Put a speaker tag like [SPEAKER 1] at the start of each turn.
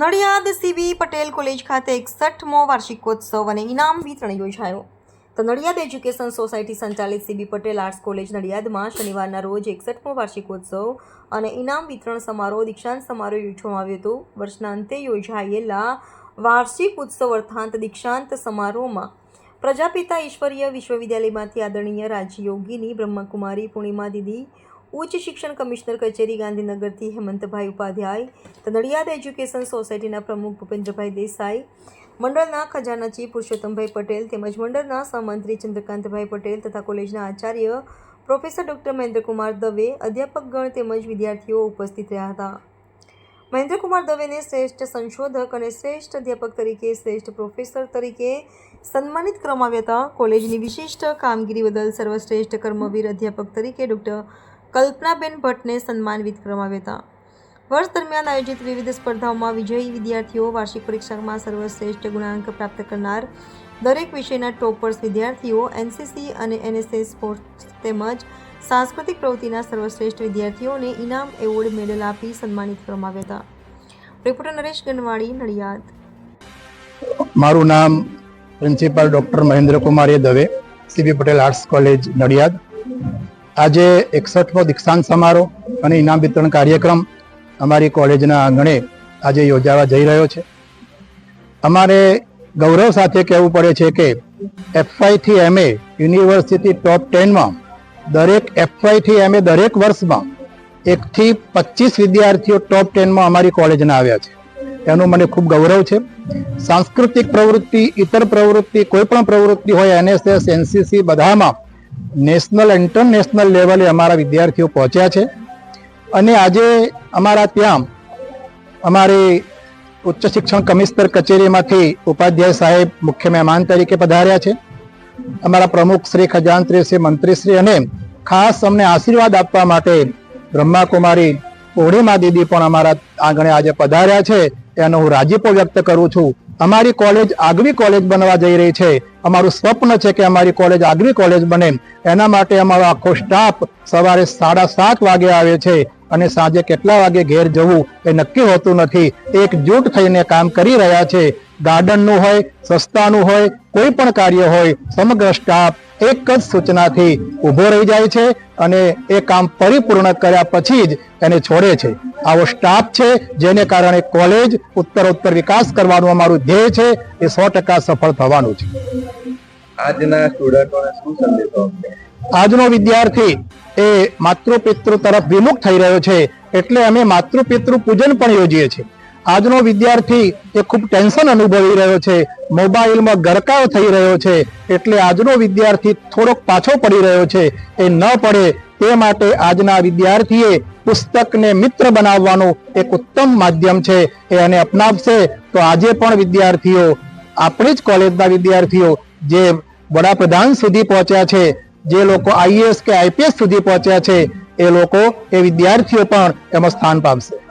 [SPEAKER 1] Nadiad CB Patel college ખાતે એકસઠમો વાર્ષિકોત્સવ અને ઇનામ વિતરણ યોજાયો. તો નડિયાદ એજ્યુકેશન સોસાયટી સંચાલિત સીબી પટેલ આર્ટ્સ કોલેજ નડિયાદમાં શનિવારના રોજ એકસઠમો વાર્ષિકોત્સવ અને ઇનામ વિતરણ સમારોહ દીક્ષાંત સમારોહ યોજવામાં આવ્યો હતો. વર્ષના અંતે યોજાયેલા વાર્ષિક ઉત્સવ અર્થાંત દીક્ષાંત સમારોહમાં પ્રજાપિતા ઈશ્વરીય વિશ્વવિદ્યાલયમાંથી આદરણીય રાજયોગીની બ્રહ્મકુમારી પૂર્ણિમા દીદી ઉચ્ચ શિક્ષણ કમિશનર કચેરી ગાંધીનગરથી હેમંતભાઈ ઉપાધ્યાય તો નડિયાદ એજ્યુકેશન સોસાયટીના પ્રમુખ ભૂપેન્દ્રભાઈ દેસાઈ, મંડળના ખજાનાચી પુરુષોત્તમભાઈ પટેલ તેમજ મંડળના સહમંત્રી ચંદ્રકાંતભાઈ પટેલ તથા કોલેજના આચાર્ય પ્રોફેસર ડૉક્ટર મહેન્દ્રકુમાર દવે, અધ્યાપકગણ તેમજ વિદ્યાર્થીઓ ઉપસ્થિત રહ્યા હતા. મહેન્દ્રકુમાર દવેને શ્રેષ્ઠ સંશોધક અને શ્રેષ્ઠ અધ્યાપક તરીકે, શ્રેષ્ઠ પ્રોફેસર તરીકે સન્માનિત કરવામાં આવ્યા હતા. કોલેજની વિશિષ્ટ કામગીરી બદલ સર્વશ્રેષ્ઠ કર્મવીર અધ્યાપક તરીકે ડૉક્ટર કલ્પનાબેન ભટ્ટને સન્માનિત કરવામાં આવ્યા હતા. વર્ષ દરમિયાન આયોજિત વિવિધ સ્પર્ધાઓમાં વિજયી વિદ્યાર્થીઓ વાર્ષિક પરીક્ષામાં સર્વશ્રેષ્ઠ ગુણાંક પ્રાપ્ત કરનાર દરેક વિષયના ટોપર્સ વિદ્યાર્થીઓ, એનસીસી અને એનએસએસ સ્પોર્ટ્સ તેમજ સાંસ્કૃતિક પ્રવૃત્તિના સર્વશ્રેષ્ઠ વિદ્યાર્થીઓને ઇનામ એવોર્ડ મેડલ આપી સન્માનિત કરવામાં આવ્યા હતા. રિપોર્ટર નરેશ ગનવાડી નડિયાદ.
[SPEAKER 2] મારું નામ principal doctor Mahendrakumar A Dave CB Patel arts college, Nadiad. આજે એકસઠમો દીક્ષાંત સમારોહ અને ઇનામ વિતરણ કાર્યક્રમ અમારી કોલેજના આંગણે આજે યોજાવા જઈ રહ્યો છે. અમારે ગૌરવ સાથે કહેવું પડે છે કે એફઆઈથી થી એમએ યુનિવર્સિટી ટોપ ટેનમાં દરેક એફવાયથી એમએ દરેક વર્ષમાં એકથી પચીસ વિદ્યાર્થીઓ ટોપ ટેનમાં અમારી કોલેજના આવ્યા છે. એનું મને ખૂબ ગૌરવ છે. સાંસ્કૃતિક પ્રવૃત્તિ, ઇતર પ્રવૃત્તિ, કોઈ પણ પ્રવૃત્તિ હોય એનએસએસ એનસીસી બધામાં નેશનલ ઇન્ટરનેશનલ લેવલે અમારા વિદ્યાર્થીઓ પહોંચ્યા છે. અને આજે અમારા ત્યાં અમારી ઉચ્ચ શિક્ષણ કમિશનર કચેરીમાંથી ઉપાધ્યાય સાહેબ મુખ્ય મહેમાન તરીકે પધાર્યા છે. અમારા પ્રમુખ શ્રી ખજાનત્રી શ્રી મંત્રીશ્રી અને ખાસ અમને આશીર્વાદ આપવા માટે બ્રહ્માકુમારી પૂર્ણિમા દીદી પણ અમારા આંગણે આજે પધાર્યા છે. એનો હું રાજીપો વ્યક્ત કરું છું. અમારી કોલેજ આગવી કોલેજ બનવા જઈ રહી છે. અમારું સ્વપ્ન છે કે અમારી કોલેજ આગવી કોલેજ બને. એના માટે અમારો આખો સ્ટાફ સવારે સાડા સાત વાગે આવે છે અને સાંજે કેટલા વાગે ઘેર જવું એ નક્કી હોતું નથી. એકજૂટ થઈને કામ કરી રહ્યા છે. ગાર્ડનનું હોય સસ્તાનું હોય, કોઈ પણ કાર્ય હોય, સમગ્ર સ્ટાફ એક જ સૂચનાથી ઊભો રહી જાય છે અને એ કામ પરિપૂર્ણ કર્યા પછી જ એને છોડે છે. આવો સ્ટાફ છે જેને કારણે કોલેજ ઉત્તરોત્તર વિકાસ કરવાનું અમારું ધ્યેય છે એ સો ટકા સફળ થવાનું છે.
[SPEAKER 3] આજના સ્ટુડન્ટોને શું સંદેશો
[SPEAKER 2] આજનો વિદ્યાર્થી એ માતૃપિતૃ તરફ વિમુખ થઈ રહ્યો છે એટલે અમે માતૃપિતૃ પૂજન પણ યોજીએ છીએ. આજનો વિદ્યાર્થી એ ખૂબ ટેન્શન અનુભવી રહ્યો છે મોબાઈલમાં ગરકાવ થઈ રહ્યો છે એટલે આજનો વિદ્યાર્થી થોડોક પાછો પડી રહ્યો છે એ ન પડે તે માટે આજના વિદ્યાર્થીએ પુસ્તકને મિત્ર બનાવવાનું એક ઉત્તમ માધ્યમ છે. એ અને અપનાવશે. તો આજે પણ વિદ્યાર્થીઓ, આપણી જ કોલેજના વિદ્યાર્થીઓ, જે વડાપ્રધાન સુધી પહોંચ્યા છે, જે લોકો આઈએએસ કે આઈપીએસ સુધી પહોંચ્યા છે, એ લોકો, એ વિદ્યાર્થીઓ પણ એમાં સ્થાન પામશે.